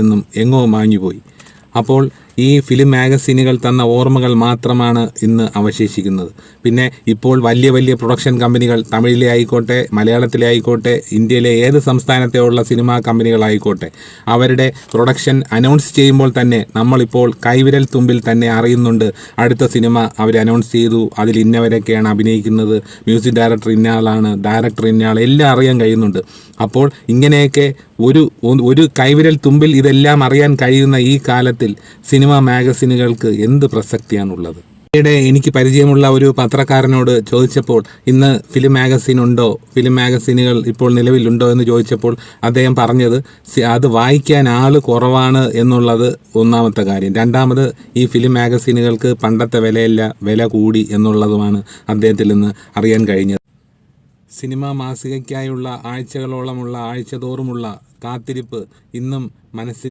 നിന്നും എങ്ങോ മാഞ്ഞുപോയി. അപ്പോൾ ഈ ഫിലിം മാഗസീനുകൾ തന്ന ഓർമ്മകൾ മാത്രമാണ് ഇന്ന് അവശേഷിക്കുന്നത്. പിന്നെ ഇപ്പോൾ വലിയ വലിയ പ്രൊഡക്ഷൻ കമ്പനികൾ തമിഴിലെ ആയിക്കോട്ടെ മലയാളത്തിലെ ആയിക്കോട്ടെ ഇന്ത്യയിലെ ഏത് സംസ്ഥാനത്തെ ഉള്ള സിനിമാ കമ്പനികളായിക്കോട്ടെ അവരുടെ പ്രൊഡക്ഷൻ അനൗൺസ് ചെയ്യുമ്പോൾ തന്നെ നമ്മളിപ്പോൾ കൈവിരൽ തുമ്പിൽ തന്നെ അറിയുന്നുണ്ട് അടുത്ത സിനിമ അവർ അനൗൺസ് ചെയ്തു അതിൽ ഇന്നവരൊക്കെയാണ് അഭിനയിക്കുന്നത് മ്യൂസിക് ഡയറക്ടർ ഇന്നയാളാണ് ഡയറക്ടർ ഇന്നയാൾ എല്ലാം അറിയാൻ കഴിയുന്നുണ്ട്. അപ്പോൾ ഇങ്ങനെയൊക്കെ ഒരു ഒരു കൈവിരൽ തുമ്പിൽ ഇതെല്ലാം അറിയാൻ കഴിയുന്ന ഈ കാലത്തിൽ സിനിമ മാഗസിനുകൾക്ക് എന്ത് പ്രസക്തിയാണുള്ളത്? ഈയിടെ എനിക്ക് പരിചയമുള്ള ഒരു പത്രക്കാരനോട് ചോദിച്ചപ്പോൾ ഇന്ന് ഫിലിം മാഗസിൻ ഉണ്ടോ? ഫിലിം മാഗസിനുകൾ ഇപ്പോൾ നിലവിലുണ്ടോ? എന്ന് ചോദിച്ചപ്പോൾ അദ്ദേഹം പറഞ്ഞത് അത് വായിക്കാൻ ആൾ കുറവാണ് എന്നുള്ളത് ഒന്നാമത്തെ കാര്യം. രണ്ടാമത് ഈ ഫിലിം മാഗസിനുകൾക്ക് പണ്ടത്തെ വിലയല്ല വില കൂടി എന്നുള്ളതുമാണ് അദ്ദേഹത്തിൽ നിന്ന് അറിയാൻ കഴിഞ്ഞത്. സിനിമാ മാസികയ്ക്കായുള്ള ആഴ്ചകളോളമുള്ള ആഴ്ചതോറുമുള്ള കാത്തിരിപ്പ് ഇന്നും മനസ്സിൽ